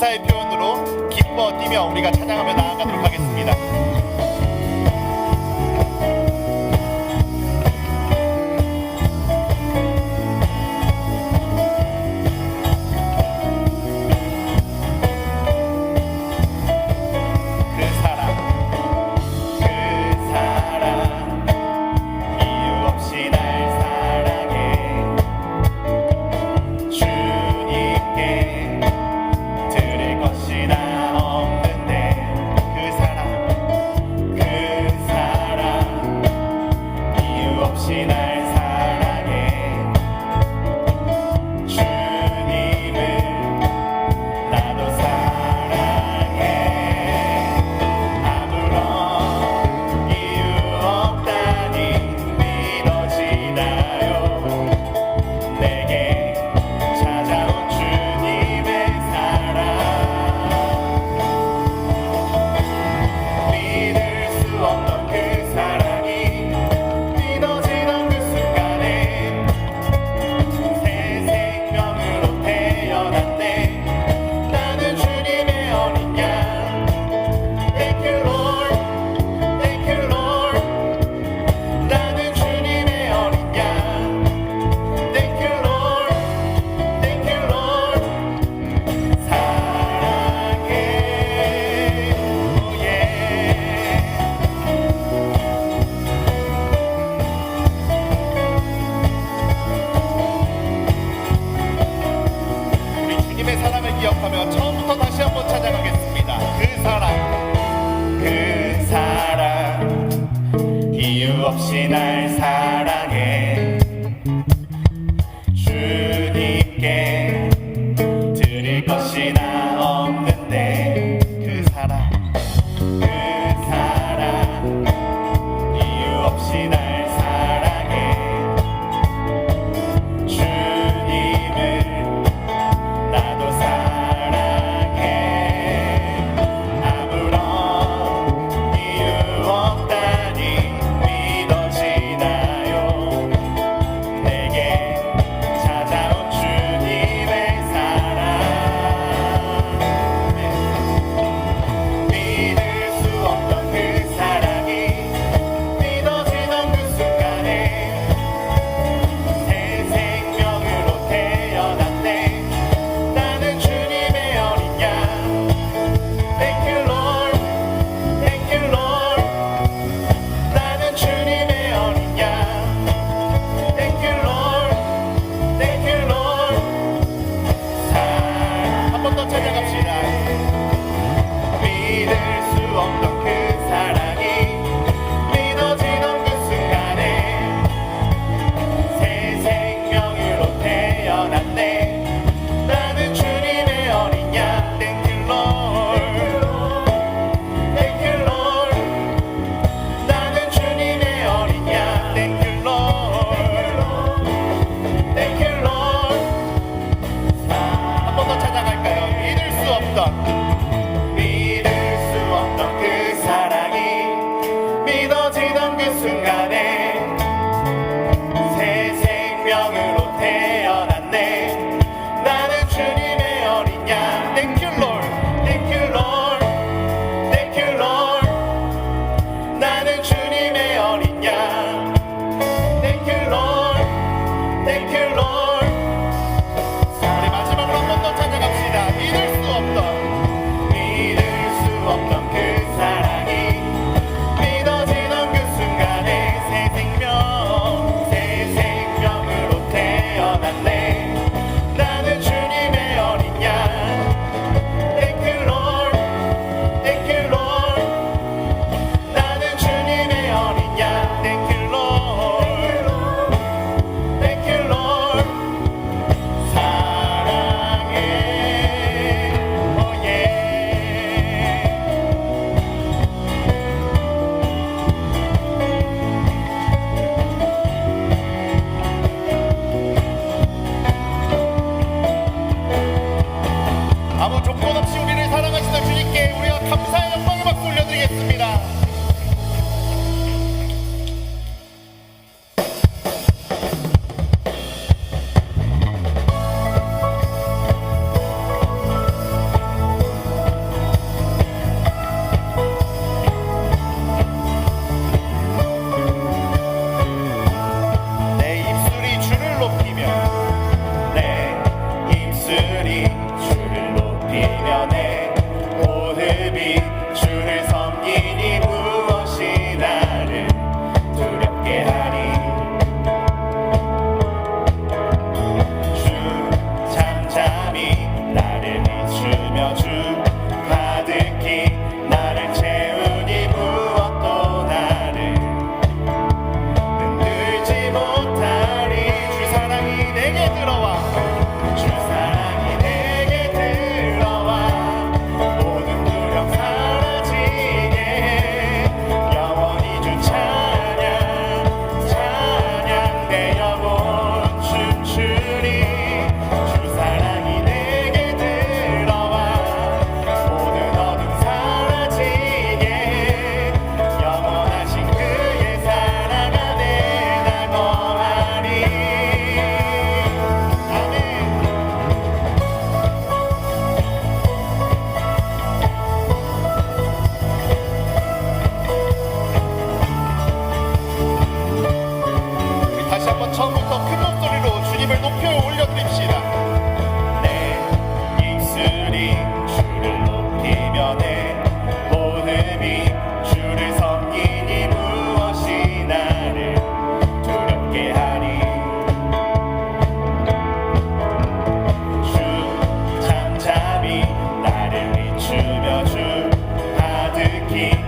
우리 가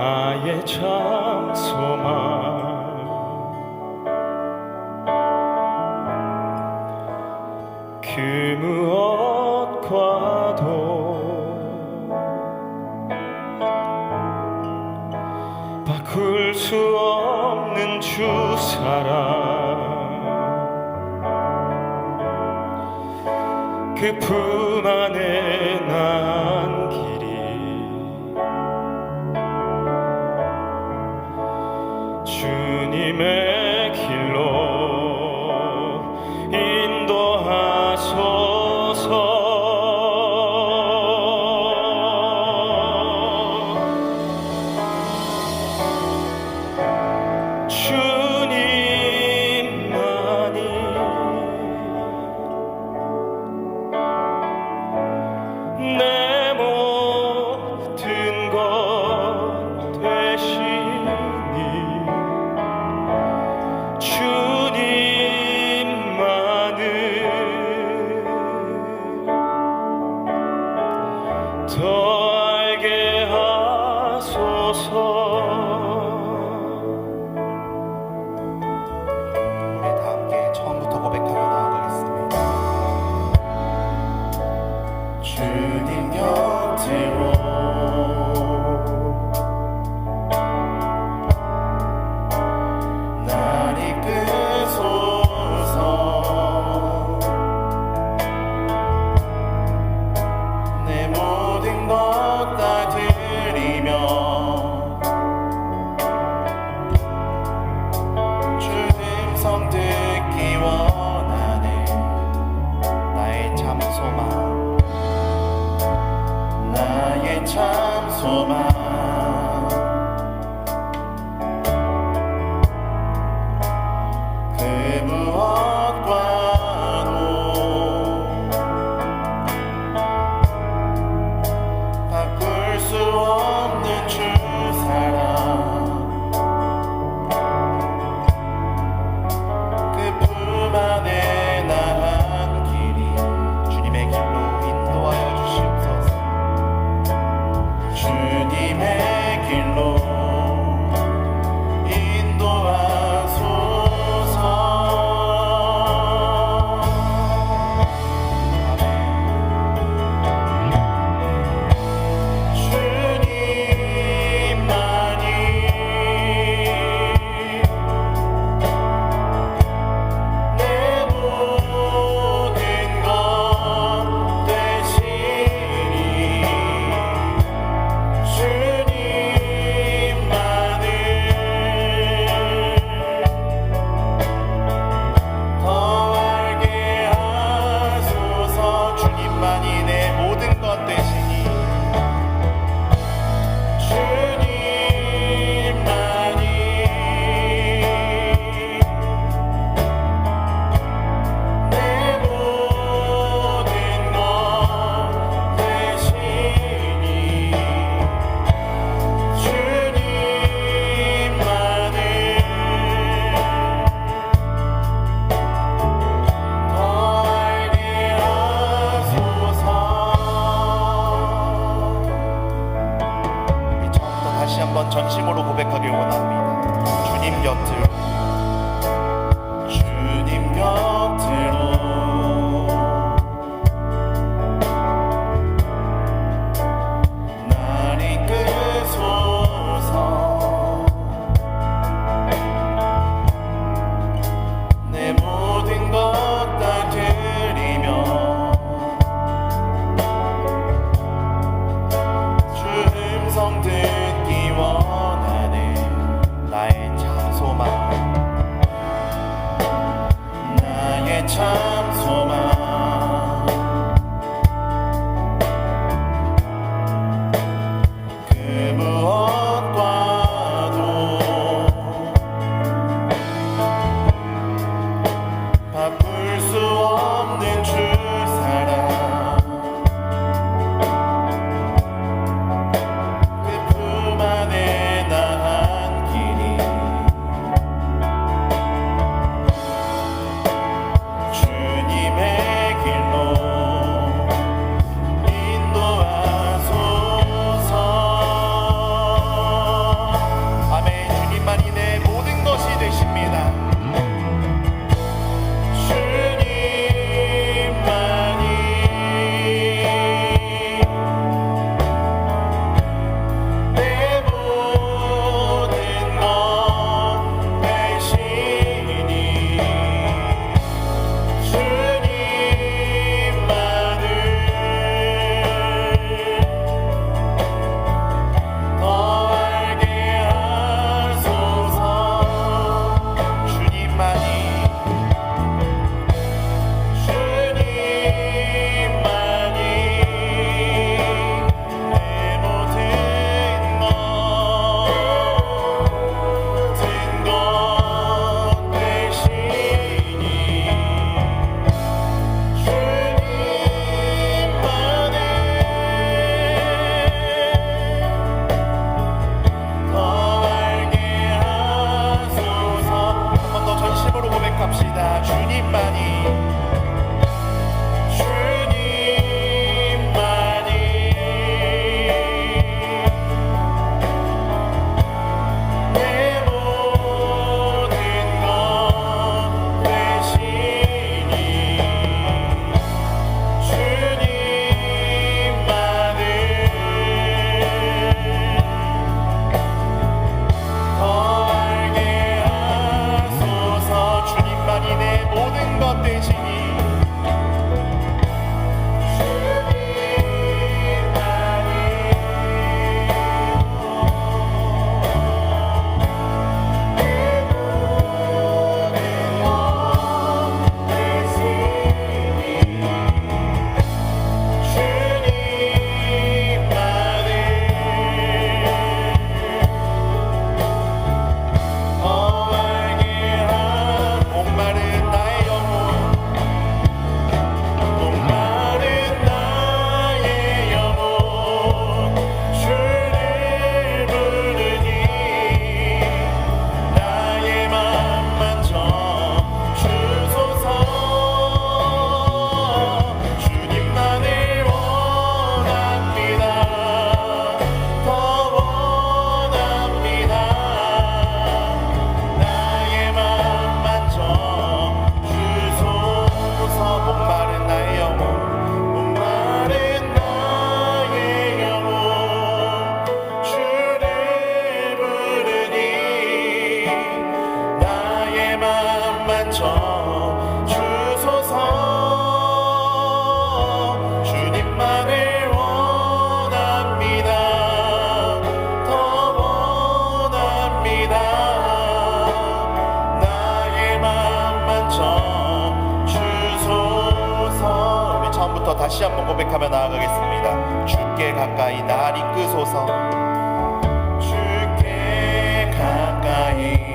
나의 참 소망 그 무엇과도 바꿀 수 없는 주 사랑. 품 안에 나 다시 한번 고백하며 나아가겠습니다. 주께 가까이 날 이끄소서. 주께 가까이.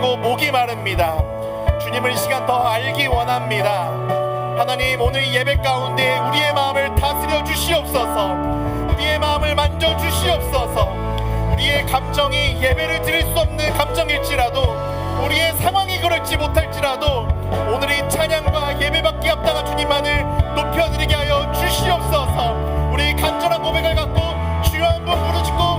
떨리고 목이 마릅니다. 주님을 시간 더 알기 원합니다. 하나님 오늘 예배 가운데 우리의 마음을 다스려 주시옵소서. 우리의 마음을 만져 주시옵소서. 우리의 감정이 예배를 드릴 수 없는 감정일지라도 우리의 상황이 그렇지 못할지라도 오늘의 찬양과 예배밖에 앞다가 주님만을 높여드리게 하여 주시옵소서. 우리 간절한 고백을 갖고 주여 한번 부르짖고